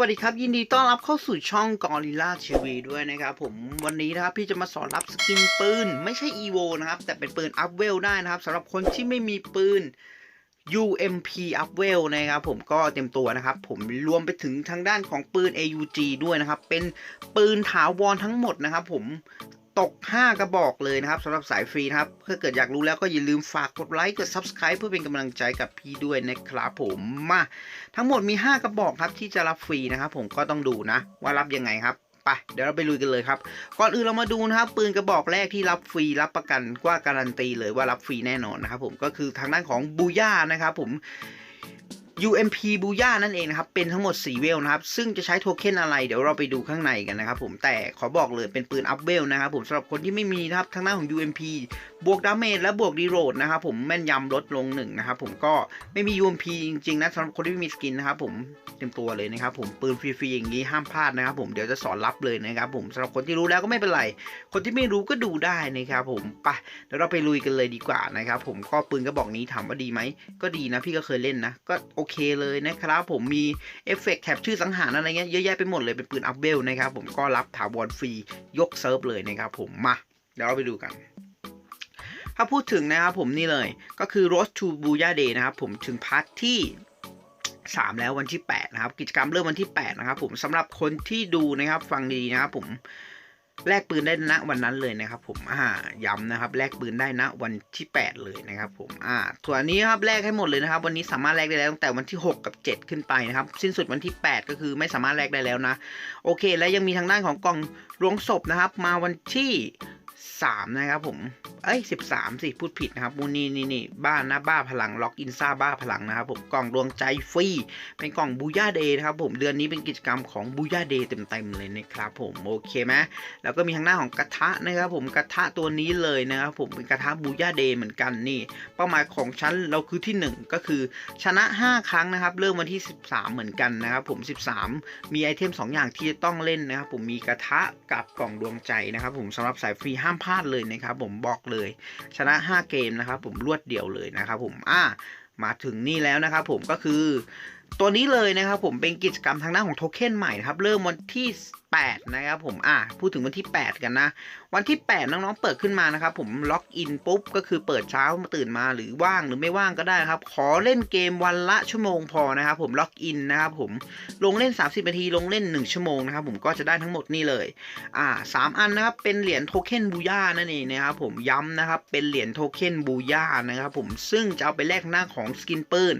สวัสดีครับ ยินดีต้อนรับเข้าสู่ช่องกอริลลาทีวีด้วยนะครับผมวันนี้นะครับพี่จะมาสอนรับสกินปืน ไม่ใช่ EVO นะครับแต่เป็นปืนอัพเวลได้นะครับสำหรับคนที่ไม่มีปืน UMP อัพเวลนะครับผมก็เต็มตัวนะครับ ผมรวมไปถึงทางด้านของปืน AUG ด้วยนะครับ เป็นปืนถาวรทั้งหมดนะครับผม ตก 5 กระบอกเลยนะครับสำหรับสายฟรีนะครับถ้าเกิดอยากรู้แล้วก็อย่าลืมฝากกดไลค์กด Subscribe เพื่อเป็นกำลังใจกับพี่ด้วยนะครับผมมาทั้งหมดมี 5 กระบอกครับที่จะรับฟรีนะครับผมก็ต้องดูนะว่ารับยังไงครับไปเดี๋ยวเราไปลุยกันเลยครับ ก่อนอื่นเรามาดูนะครับปืนกระบอกแรกที่รับฟรีรับประกันว่าการันตีเลยว่ารับฟรีแน่นอนนะครับผมก็คือทางด้านของบูย่านะครับผม UMP บูย่านั่นเองนะครับ เป็นทั้งหมด 4 เวลนะครับ ซึ่งจะใช้โทเค็นอะไร เดี๋ยวเราไปดูข้างในกันนะครับผม แต่ขอบอกเลยเป็นปืนอัพเวลนะครับผมสำหรับคนที่ไม่มีนะครับ ทางด้านของ UMP บวกดาเมจและบวกดีโรดนะครับผมแม่นยำลดลงหนึ่งนะครับผมก็ไม่มี UMP จริงๆนะสำหรับคนที่ไม่มีสกินนะครับผมเต็มตัวเลยนะครับผมปืนฟรีๆอย่างนี้ห้ามพลาดนะครับผมเดี๋ยวจะสอนรับเลยนะครับผมสำหรับคนที่รู้แล้วก็ไม่เป็นไร คนที่ไม่รู้ก็ดูได้นะครับผมไปเดี๋ยวเราไปลุยกันเลยดีกว่านะครับผมก็ปืนกระบอกนี้ถามว่าดีไหมก็ดีนะพี่ก็เคยเล่นนะ ก็โอเคเลยนะครับผมมีเอฟเฟกต์แถบชื่อสังหารอะไรเงี้ยเยอะแยะไปหมดเลยเป็นปืนอัพเวลนะครับผมก็รับถาวรฟรียกเซิร์ฟเลยนะครับผมมาเดี๋ยวเราไปดูกัน ถ้าพูดถึงนะครับผมนี่เลยก็คือ Road to Booyah Day นะครับผมถึงพาร์ทที่ 3 แล้ววันที่ 8 นะครับ กิจกรรมเริ่มวันที่ 8 นะครับผมสำหรับคนที่ดูนะครับฟังดีนะครับผมแลกปืนได้ณวันนั้นเลยนะครับ ผมอ่าย้ำนะครับแลกปืนได้ณวันที่ 8 เลยนะครับผมอ่าส่วนนี้ครับแลกให้หมดเลยนะครับ วันนี้สามารถแลกได้แล้วตั้งแต่วันที่ 6 กับ 7 ขึ้นไปนะครับ สิ้นสุดวันที่ 8 ก็คือไม่สามารถแลกได้แล้วนะ โอเค และยังมีทางด้านของกล่องรวงศพนะครับ มาวันที่ 3นะครับผม เอ้ย13สิพูดผิดนะครับมูนี่นี่นี่บ้านนะบ้าพลังล็อกอินซ่าบ้าพลังนะครับผมกล่องดวงใจฟรีเป็นกล่องบูย่าเดย์นะครับผมเดือนนี้เป็นกิจกรรมของบูย่าเดย์เต็มๆเลยนะครับผมโอเคไหมแล้วก็มีทางหน้าของกระทะนะครับผมกระทะตัวนี้เลยนะครับผมเป็นกระทะบูย่าเดย์เหมือนกันนี่เป้าหมายของฉันเราคือที่ 1 ก็คือชนะ 5 ครั้งนะครับเริ่มวันที่ 13 เหมือนกันนะครับผม 13 มีไอเทม 2 อย่างที่จะต้องเล่นนะครับผมมีกระทะกับกล่องดวงใจนะครับผมสำหรับสายฟรีห้ามพลาดเลยนะครับผมบอกเลย ชนะ 5 เกมนะครับผมรวดเดียวเลยนะครับผมอ่ามาถึงนี่แล้วนะครับผมก็คือตัวนี้เลยนะครับผมเป็นกิจกรรมทางด้านของโทเค็นใหม่นะครับ เริ่มวันที่ 8 นะครับผมอ่าพูดถึงวันที่ 8 กันนะ วันที่ 8 น้องๆเปิดขึ้นมานะครับผมล็อกอินปุ๊บก็คือเปิดเช้ามาตื่นมาหรือว่างหรือไม่ว่างก็ได้ครับ ขอเล่นเกมวันละชั่วโมงพอนะครับผมล็อกอินนะครับผมลงเล่น 30นาทีลงเล่น 1 ชั่วโมงนะครับผมก็จะได้ทั้งหมดนี่เลยอ่าสามอันนะครับเป็นเหรียญโทเค็นบูย่านั่นเองนะครับผมย้ำนะครับเป็นเหรียญโทเค็นบูย่านะครับผมซึ่งจะเอาไปแลกหน้าของสกินปืน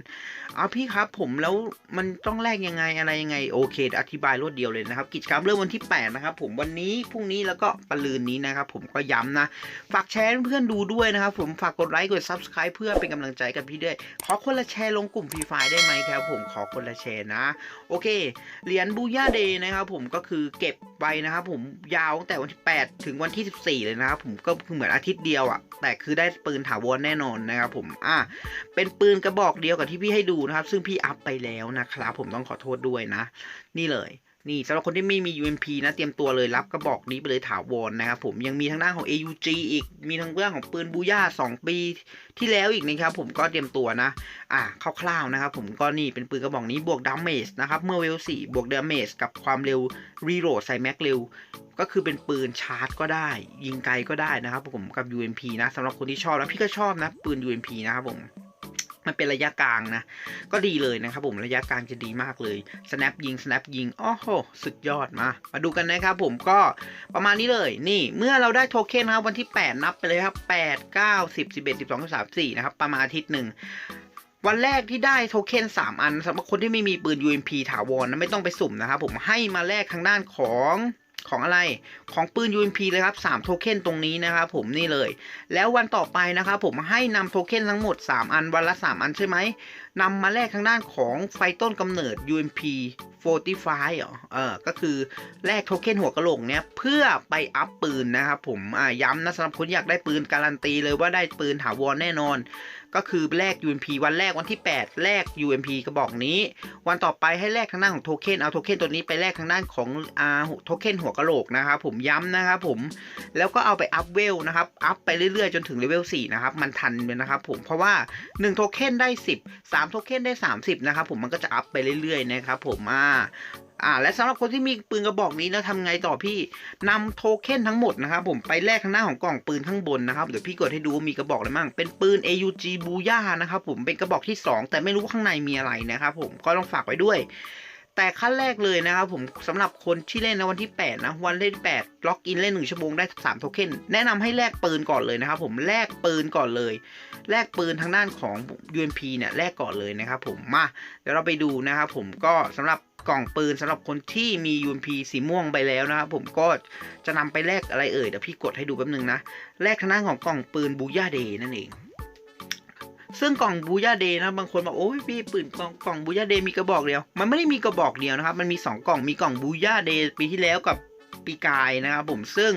เอาพี่ครับผมแล้วมันต้องแลกยังไงอะไรยังไงโอเคอธิบายรวดเดียวเลยนะครับกิจกรรมเริ่มวันที่ 8 นะครับ ผมวันนี้พรุ่งนี้แล้วก็ปลืนนี้นะครับ ผมก็ย้ำนะ ฝากแชร์เพื่อนดูด้วยนะครับ ผมฝากกดไลค์กด Subscribe เพื่อเป็นกำลังใจกับพี่ด้วย ขอคนละแชร์ลงกลุ่มฟรีไฟได้ไหมครับ ผมขอคนละแชร์นะ โอเคเหรียญบูย่าเดย์นะครับ ผมก็คือเก็บไว้นะครับ ผมยาวตั้งแต่วันที่ 8 ถึงวันที่ 14 เลยนะครับ ผมก็คือเหมือนอาทิตย์เดียวอะ่ะแต่คือได้ปืนถาวรแน่นอนนะครับ ผมอะเป็นปืนกระบอกเดียวกับที่พี่ให้ดูนะครับ ซึ่งพี่อัพไปแล้วนะครับ ผมต้องขอโทษด้วยนะ นี่เลย นี่สำหรับคนที่ไม่มี UMP นะเตรียมตัวเลยรับกระบอกนี้ไปเลยถาวรนะครับผมยังมีทางด้านของ AUG อีกมีทางเรื่องของปืนบูย่า2 ปีที่แล้วอีกนะครับผมก็เตรียมตัวนะ อ่าคร่าวๆนะครับผมก็นี่เป็นปืนกระบอกนี้บวกดาเมจนะครับเมื่อเวล4บวกดาเมจกับความเร็วรีโหลดใส่แม็กเร็วก็คือเป็นปืนชาร์จก็ได้ ยิงไกลก็ได้นะครับผมกับ UMP นะสำหรับคนที่ชอบแล้วพี่ก็ชอบนะปืน UMP นะครับผม มันเป็นระยะกลางนะ ก็ดีเลยนะครับผมระยะกลางจะดีมากเลย snap ยิง snap ยิงโอ้โหสุดยอดมา มาดูกันนะครับผมก็ประมาณนี้เลย นี่เมื่อเราได้โทเค็นนะครับวันที่ 8 นับไปเลยครับ 8 9 10 11 12 13 14นะครับประมาณอาทิตย์หนึ่งวันแรกที่ได้โทเค็น3 อันสำหรับคนที่ไม่มีปืน UMP ถาวรนะไม่ต้องไปสุ่มนะครับผมให้มาแลกทางด้านของ ของอะไรของปืน UMP เลยครับ3โทเค็นตรงนี้นะครับผมนี่เลย แล้ววันต่อไปนะครับผมให้นำโทเค็นทั้งหมด 3 อันวันละ 3 อันใช่ไหมนำมาแลกทางด้านของไฟต้นกำเนิด UMP 45เหรอเออก็คือแลกโทเค็นหัวกระโหลกเนี้ยเพื่อไปอัพปืนนะครับผมอ่าย้ำนะสำหรับคนอยากได้ปืนการันตีเลยว่าได้ปืนถาวรแน่นอนก็คือแลก UMP วันแรกวันที่ 8 แลก UMP กระบอกนี้ วันต่อไปให้แลกทางด้านของโทเค็นเอาโทเค็นตัวนี้ไปแลกทางด้านของอ่าโทเค็นหัวกะโหลกนะครับผมย้ำนะครับผมแล้วก็เอาไปอัพเวลนะครับอัพไปเรื่อยๆ จนถึงเลเวล4นะครับมันทันเลยนะครับผมเพราะว่า1โทเค็นได้ 10 3โทเค็นได้ 30นะครับผมมันก็จะอัพไปเรื่อยๆนะครับผมอ่าอ่าและสำหรับคนที่มีปืนกระบอกนี้แล้วทำไงต่อพี่นำโทเค็นทั้งหมดนะครับผมไปแลกข้างหน้าของกล่องปืนข้างบนนะครับเดี๋ยวพี่กดให้ดูมีกระบอกอะไรมั่งเป็นปืน AUG b u y a นะครับผมเป็นกระบอกที่ 2 แต่ไม่รู้ข้างในมีอะไรนะครับผมก็ต้องฝากไว้ด้วย แต่ขั้นแรกเลยนะครับผมสำหรับคนที่เล่นในวันที่8นะวันเล่น8ล็อกอินเล่น1ชั่วโมงได้3โทเค็นแนะนำให้แลกปืนก่อนเลยนะครับผมแลกปืนก่อนเลยแลกปืนทางด้านของ UMP เนี่ยแลกก่อนเลยนะครับผมมาเดี๋ยวเราไปดูนะครับผมก็สำหรับกล่องปืนสำหรับคนที่มี UMP สีม่วงไปแล้วนะครับผมก็จะนำไปแลกอะไรเอ่ยเดี๋ยวพี่กดให้ดูแป๊บนึงนะแลกทางด้านของกล่องปืนบูย่าเดย์นั่นเอง ซึ่งกล่องบูยาเดย์นะบางคนบอกโอ้ยพี่ปืนกล่องกล่องบูยาเดย์มีกระบอกเดียว มันไม่ได้มีกระบอกเดียวนะครับ มันมี 2 กล่องมีกล่องบูยาเดย์ปีที่แล้วกับปีกายนะครับผมซึ่ง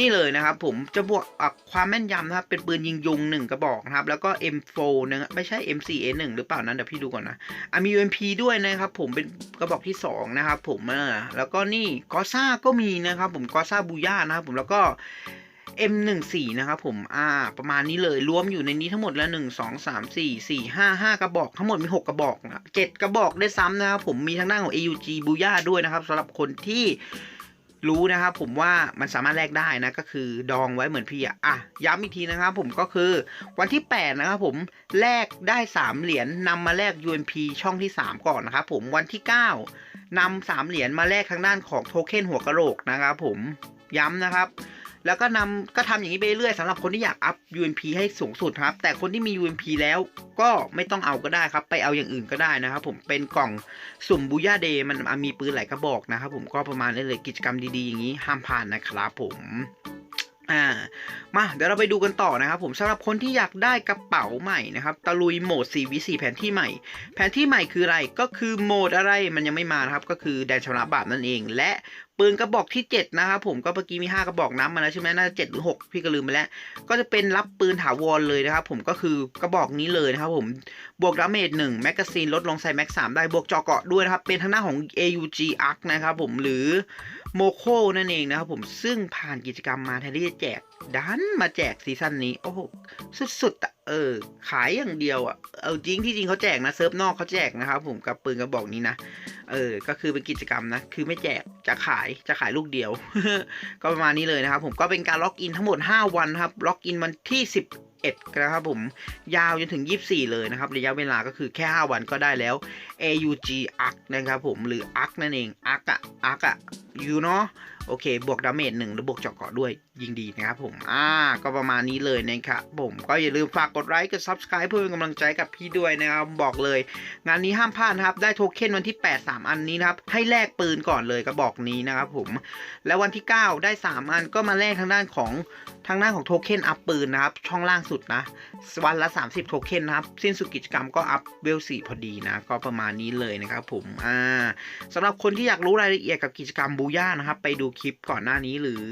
นี่เลยนะครับผมจะบวกความแม่นยำนะครับ เป็นปืนยิงยุงหนึ่งกระบอกนะครับ แล้วก็ M4 นะไม่ใช่ M4A1 หรือเปล่านั้นเดี๋ยวพี่ดูก่อนนะอะมี UMP ด้วยนะครับผมเป็นกระบอกที่ 2 นะครับผมแล้วก็นี่กอซ่าก็มีนะครับผมกอซ่าบูย่านะครับผมแล้วก็ M14 นะครับผม อ่า ประมาณนี้เลย รวมอยู่ในนี้ทั้งหมดแล้ว 1 2 3 4 4 5 5 กระบอก ทั้งหมดมี 6 กระบอกนะเจ็ดกระบอกได้ซ้ำนะครับผม มีทางด้านของ AUG บูย่าด้วยนะครับสำหรับคนที่รู้นะครับผมว่ามันสามารถแลกได้นะก็คือดองไว้เหมือนพี่อะอะย้ำอีกทีนะครับผมก็คือวันที่ 8 นะครับผมแลกได้ 3 เหรียญนำมาแลก UMP ช่องที่ 3 ก่อนนะครับผมวันที่ 9นำ3 เหรียญมาแลกทางด้านของโทเค็นหัวกระโหลกนะครับผมย้ำนะครับ แล้วก็นำก็ทำอย่างนี้ไปเรื่อยสำหรับคนที่อยากอัพ UMP ให้สูงสุดครับ แต่คนที่มี UMP แล้วก็ไม่ต้องเอาก็ได้ครับ ไปเอาอย่างอื่นก็ได้นะครับ ผมเป็นกล่องสุ่มบูย่าเดย์มันมีปืนหลายกระบอกนะครับ ผมก็ประมาณนี้เลยกิจกรรมดีๆอย่างนี้ห้ามผ่านนะครับผม อ่ามาเดี๋ยวเราไปดูกันต่อนะครับผมสำหรับคนที่อยากได้กระเป๋าใหม่นะครับตะลุยโหมด 4v4 แผนที่ใหม่ แผนที่ใหม่คืออะไรก็คือโหมดอะไรมันยังไม่มานะครับก็คือแดนชำระบาปนั่นเอง และปืนกระบอกที่ 7 นะครับผมก็เมื่อกี้มี 5 กระบอกน้ำมาแล้วใช่ไหมน่าจะ7หรือ 6 พี่ก็ลืมไปแล้ว ก็จะเป็นรับปืนถาวรเลยนะครับผมก็คือกระบอกนี้เลยนะครับผมบวกดาเมจ1แมกกาซีนลดลงใส่แม็ก3ได้บวกจาะเกาะด้วยนะครับเป็นทางหน้าของ AUG ARC นะครับผมหรือ โมโคนั่นเองนะครับผมซึ่งผ่านกิจกรรมมาแทนที่จะแจกดันมาแจกซีซั่นนี้ โอ้โห สุดๆอะเออ ขายอย่างเดียวอะเอาจริงที่จริงเขาแจกนะเซิร์ฟนอกเขาแจกนะครับผมกับปืนกระบอกนี้นะ เออ ก็คือเป็นกิจกรรมนะ คือไม่แจกจะขายจะขายลูกเดียว ก็ประมาณนี้เลยนะครับผมก็เป็นการล็อกอินทั้งหมด 5 วันครับ ล็อกอินวันที่11นะครับผมยาวจนถึง 24 เลยนะครับระยะเวลาก็คือแค่ 5 วันก็ได้แล้ว AUG ARC นะครับผมหรือ ARC นั่นเอง ARC อะ ARC อะ ยู่เนาะโอเค บวกดาเมจหนึ่งหรือบวกเจาะเกาะด้วยยิงดีนะครับผม อ่า ก็ประมาณนี้เลยนะครับผม ก็อย่าลืมฝากกดไลค์กด Subscribe เพื่อเป็นกำลังใจกับพี่ด้วยนะครับ บอกเลย งานนี้ห้ามพลาดนะครับ ได้โทเค็นวันที่ 8 3 อันนี้นะครับ ให้แลกปืนก่อนเลยกระบอกนี้นะครับผม แล้ววันที่ 9 ได้ 3 อันก็มาแลกทางด้านของทางด้านของโทเค็นอัพปืนนะครับ ช่องล่างสุดนะ วันละ 30 โทเค็นนะครับ สิ้นสุดกิจกรรมก็อัพเวล4พอดีนะ ก็ประมาณนี้เลยนะครับผม อ่าสำหรับคนที่อยากรู้รายละเอียดกับกิจกรรมบูย่านะครับ ไปดูคลิปก่อนหน้านี้หรือ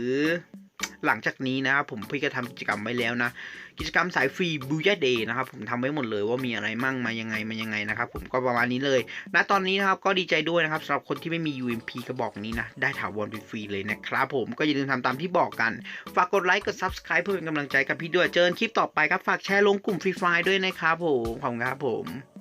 หลังจากนี้นะครับผมพี่ก็ทำกิจกรรมไว้แล้วนะ กิจกรรมสายฟรีบูย่าเดย์นะครับผมทำไว้หมดเลยว่ามีอะไรมั่งมายังไงมายังไงนะครับผมก็ประมาณนี้เลยณตอนนี้นะครับก็ดีใจด้วยนะครับสำหรับคนที่ไม่มี UMP กระบอกนี้นะ ได้ถาวรฟรีเลยนะครับผมก็อย่าลืมทำตามที่บอกกัน ฝากกดไลค์กด Subscribe เพื่อเป็นกำลังใจกับพี่ด้วยเจอกันคลิปต่อไปครับฝากแชร์ลงกลุ่มฟรีไฟด้วยนะครับผมขอบคุณครับผม